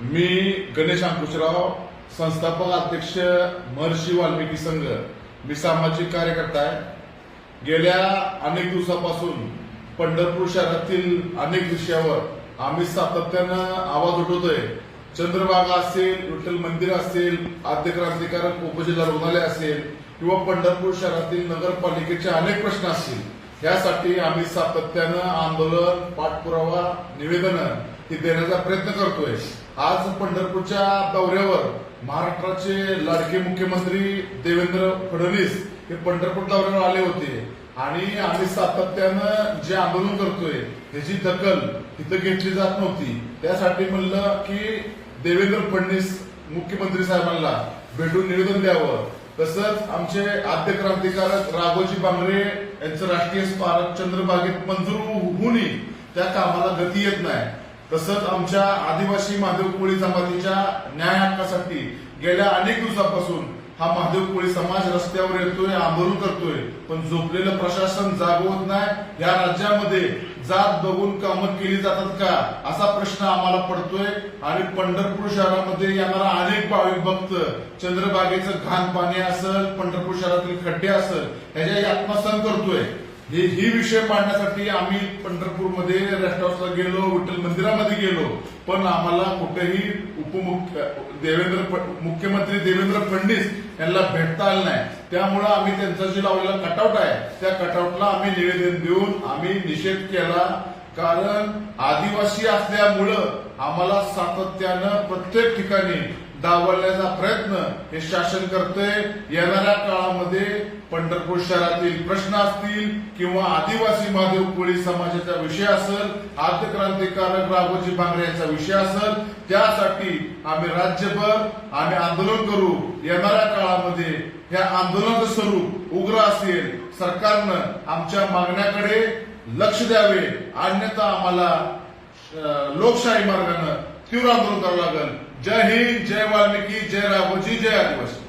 मी गणेश अंकुशराव संस्थापक अध्यक्ष महर्षी वाल्मिकी संघ. मी सामाजिक कार्यकर्ता आहे. गेल्या अनेक दिवसापासून पंढरपूर शहरातील अनेक विषयावर आम्ही सातत्यानं आवाज उठवतोय. चंद्रभागा असेल विठ्ठल मंदिर असेल आद्य क्रांतिकारक उपजिल्हा रुग्णालय असेल किंवा पंढरपूर शहरातील नगरपालिकेचे अनेक प्रश्न असतील यासाठी आम्ही सातत्यानं आंदोलन पाठपुरावा निवेदनं हे देण्याचा प्रयत्न करतोय. आज पंढरपूरच्या दौऱ्यावर महाराष्ट्राचे लाडके मुख्यमंत्री देवेंद्र फडणवीस हे पंढरपूर दौऱ्यावर आले होते. आणि आम्ही सातत्यानं जे आंदोलन करतोय त्याची दखल तिथं घेतली जात नव्हती त्यासाठी म्हणलं की देवेंद्र फडणवीस मुख्यमंत्री साहेबांना भेटून निवेदन द्यावं. तसंच आमचे आद्य क्रांतिकारक राघोजी बांगरे यांचं राष्ट्रीय स्मारक चंद्रबागेत मंजूर होऊनही त्या कामाला गती येत नाही. तसंच आमच्या आदिवासी महादेव कोळी जमातीच्या न्याय हक्कासाठी गेल्या अनेक दिवसापासून हा महादेव कोळी समाज रस्त्यावर येतोय आंदोलन करतोय. पण झोपलेलं प्रशासन जागवत नाही. या राज्यामध्ये जात बघून कामं केली जातात का? असा प्रश्न आम्हाला पडतोय. आणि पंढरपूर शहरामध्ये येणारा अनेक भाविक भक्त चंद्रबागेचं घाण पाणी असेल पंढरपूर शहरातील खड्डे असेल ह्याच्या यातना करतोय. हे ही विषय मांडण्यासाठी आम्ही पंढरपूरमध्ये रेस्ट हाऊसला गेलो विठ्ठल मंदिरामध्ये गेलो. पण आम्हाला कुठेही उपमुख्य देवेंद्र मुख्यमंत्री देवेंद्र फडणवीस यांना भेटता आलं नाही. त्यामुळं आम्ही त्यांचा जे लावलेला कटआउट आहे त्या कटआउटला आम्ही निवेदन देऊन आम्ही निषेध केला. कारण आदिवासी असल्यामुळं आम्हाला सातत्यानं प्रत्येक ठिकाणी डावलण्याचा प्रयत्न हे शासन करते येणाऱ्या काळामध्ये पंढरपूर शहरातील प्रश्न असतील किंवा आदिवासी महादेव कोळी समाजाचा विषय असेल आद्य क्रांतिकारक राघोजी भांगरे यांचा विषय असेल त्यासाठी आम्ही राज्यभर आम्ही आंदोलन करू. येणाऱ्या काळामध्ये या आंदोलनाचं स्वरूप उग्र असेल सरकारनं आमच्या मागण्याकडे लक्ष द्यावे. अन्यथा आम्हाला लोकशाही मार्गानं శివరాం గురు గారు జై హింద్ జై వాల్మీకి జై రాఘోజీ జై ఆదివాసీ.